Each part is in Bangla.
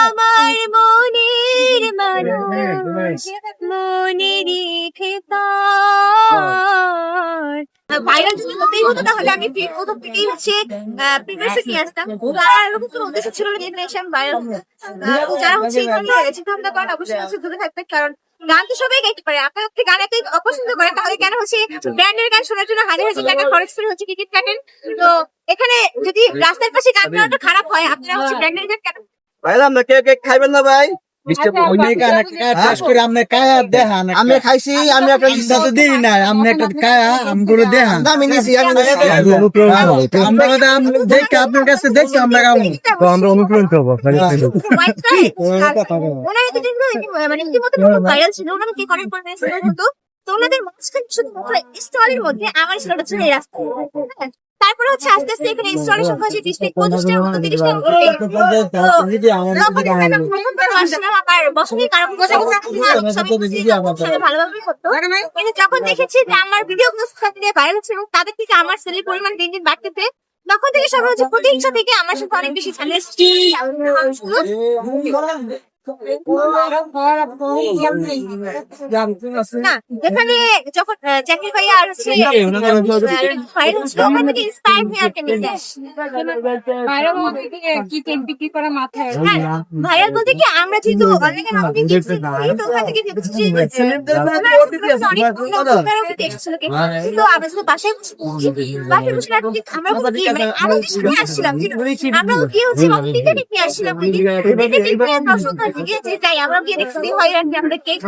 আমার মনের মানুষ মনে রেখে ভাইরাল যদি হতেই হতো তাহলে আমি প্রথম থেকেই হচ্ছে প্রিভিয়াস নিয়ে আসতাম আর এরকম কোনো উদ্দেশ্য ছিল না যে এসে আমি ভাইরাল যারা হচ্ছে এই চিন্তা ভাবনা করেন অবশ্যই হচ্ছে দূরে থাকবেন কারণ গান তো সবাই গাইতে পারে আপনার হচ্ছে গান অপছন্দ করে তাহলে কেন হচ্ছে ব্র্যান্ডের গান শোনার জন্য হাজার হাজার টাকা খরচ করে হচ্ছে টিকিট কাটেন তো এখানে যদি রাস্তার পাশে গান গাওয়াটা খারাপ হয় আপনারা হচ্ছে ব্র্যান্ডের গান কেন ভাই আমরা কেউ কেক খাইবেন না ভাই? আমি খাইছি আমি একটা সাথে দিই না আমি একটা কায়া আমগুলো দেহান আমি নিছি আমি দেখে আপনার কাছে দেখে আমরা তো আমরা অনুপ্রাণিত হব আপনাদের থেকে। White Stripes। আর ওনারা তো কিন্তু ইতি- মানে ওনাদের মাঝখানে শুধু স্টলের মধ্যে আমার ছিল হ্যাঁ। তারপরে হচ্ছে আস্তে আস্তে এখানে সংখ্যা হচ্ছে বিশ থেকে পঁচিশটার মতো তিরিশটার মতো যখন দেখেছি যে আমার ভিডিও ভাইরাল হচ্ছে এবং তাদের থেকে আমার সেলের পরিমাণ দিন দিন বাড়তেছে তখন থেকে সবাই হচ্ছে প্রতিহিংসা থেকে আমার সাথে অনেক বেশি চ্যালেঞ্জ না এখানে যখন জাকির ভাই আর হচ্ছে ভাইরাল হয়ে। হ্যাঁ, বলতে কি আমরা যেহেতু অনেকে তো আমরা শুধু বাসায় বাসায় বসে আমরা কি মানে আমাদের সাথে আসছিলাম আমরা কি হচ্ছে আসছিলাম আমরা গিয়ে দেখছি আমরা কেক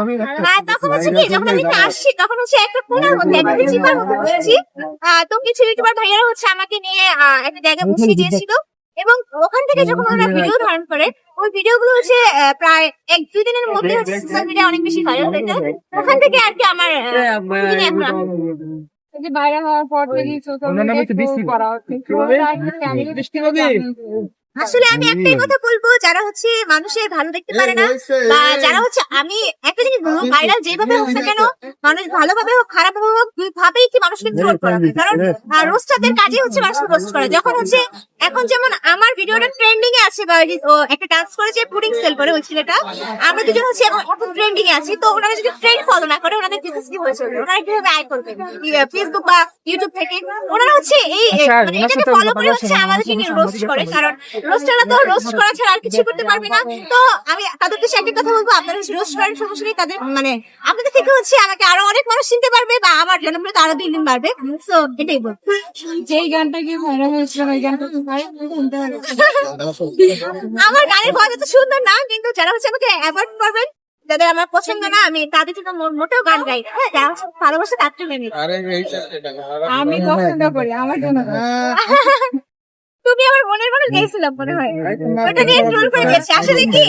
তখন হচ্ছে কি যখন আমি আসছি তখন হচ্ছে একটা কোনার মধ্যে একটা চিপার মধ্যে বসেছি। আহ, তো কিছু ইউটিউবার ভাইয়ারা হচ্ছে আমাকে নিয়ে আহ, একটা জায়গায় বসিয়ে দিয়েছিল। এবং ওখান থেকে যখন ওরা ভিডিও ধারণ করে ওই ভিডিও গুলো হচ্ছে প্রায় এক দুই দিনের মধ্যে হচ্ছে সোশ্যাল মিডিয়া অনেক বেশি ভাইরাল হয়ে যায়। ওখান থেকে আর কি আমার আমি- বাইরে হওয়ার পর থেকে করা হচ্ছে। হবে? আসলে আমি একটাই কথা বলব যারা হচ্ছে মানুষের ভালো দেখতে পারে না বা যারা হচ্ছে আমি একটা জিনিস বলব ভাইরাল যেভাবে হোক না কেন মানুষ ভালোভাবে হোক খারাপ ভাবে হোক দুই ভাবেই কি মানুষকে ট্রোল করা হয়। কারণ রোস্টারদের কাজই হচ্ছে মানুষকে রোস্ট করা যখন হচ্ছে এখন যেমন আমার ভিডিওটা ট্রেন্ডিং এ আছে বা ও একটা ডান্স করে যে পুডিং সেল করে ওই ছেলেটা আমরা দুজন হচ্ছে এখন এখন ট্রেন্ডিং এ আছি তো ওনারা যদি ট্রেন্ড ফলো না করে ওনাদের বিজনেস কি হয়ে চলবে ওনারা কীভাবে আয় করবে? ফেসবুক বা ইউটিউব থেকে? ওনারা হচ্ছে এই মানে এটাকে ফলো করে হচ্ছে আমাদেরকে রোস্ট করে কারণ রোস্টাররা তো রোস্ট করা ছাড়া আর কিছু করতে পারবে না। তো আমি তাদের কাছে একটা কথা বলব আপনারা রোস্ট করেন সমস্যা নেই তাদের মানে আপনাদের থেকে হচ্ছে আমাকে আরও অনেক মানুষ চিনতে পারবে বা আমার জনপ্রিয়তা আরও দিন দিন বাড়বে। তো এটাই বলব। যেই গানটা কি ভাইরাল হয়েছিল ওই গানটা তো ভাইরাল শুনতে হবে। আমার গানের ভয় তো সুন্দর না কিন্তু যারা হচ্ছে আমাকে অ্যাভয়েড করবেন যাদের আমার পছন্দ না আমি তাদের জন্য মোটেও গান গাই। হ্যাঁ ভালোবাসে তার জন্য আমি পছন্দ করি আমার জন্য আমার মনের মনে গেয়েছিলাম মনে হয়। ওটা নিয়ে ট্রোল করে দিয়েছে। আসলে কি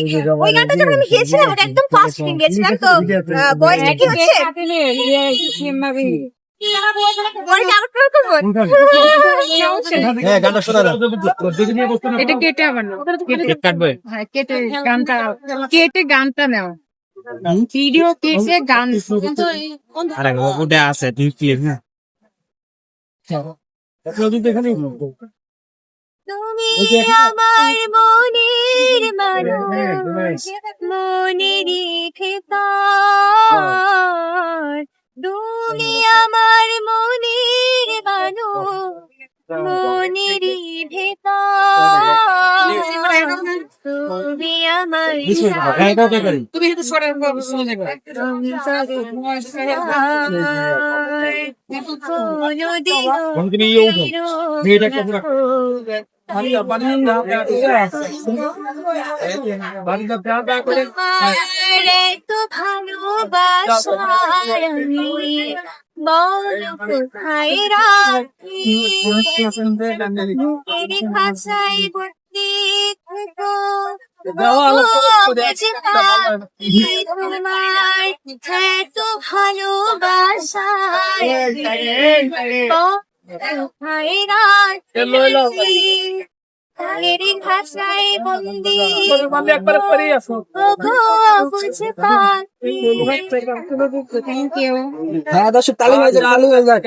ওই গানটা যখন আমি গিয়েছিলাম ওটা একদম ফার্স্ট শুটিং গিয়েছিলাম তো বয়সটা কি হচ্ছে? ইয়ে হ্যাঁ গানটা শোনা যাক। এটা কেটে আবার নাও। কেক কাটবে? হ্যাঁ কেটে গানটা কেটে ভিডিও কেটে গান আরে ওটা আছে হ্যাঁ। তুমি আমার মনের মানুষ মনে রেখে তার তুমি আমার মনের মানুষ মনের তুমি আমার হ্যাঁ তুমি একটু সরে শুনে যাবে কোন দিন ইয়ে মেয়েটা তো ভালোবাসার আমি বল কোথায় রাখি? বুকের খাঁচায় বন্দি থেকো। বেঁচে থাকি তোমার ভালোবাসায় হ্যাঁ দর্শক তালি হয়ে যাক তালি হয়ে যাক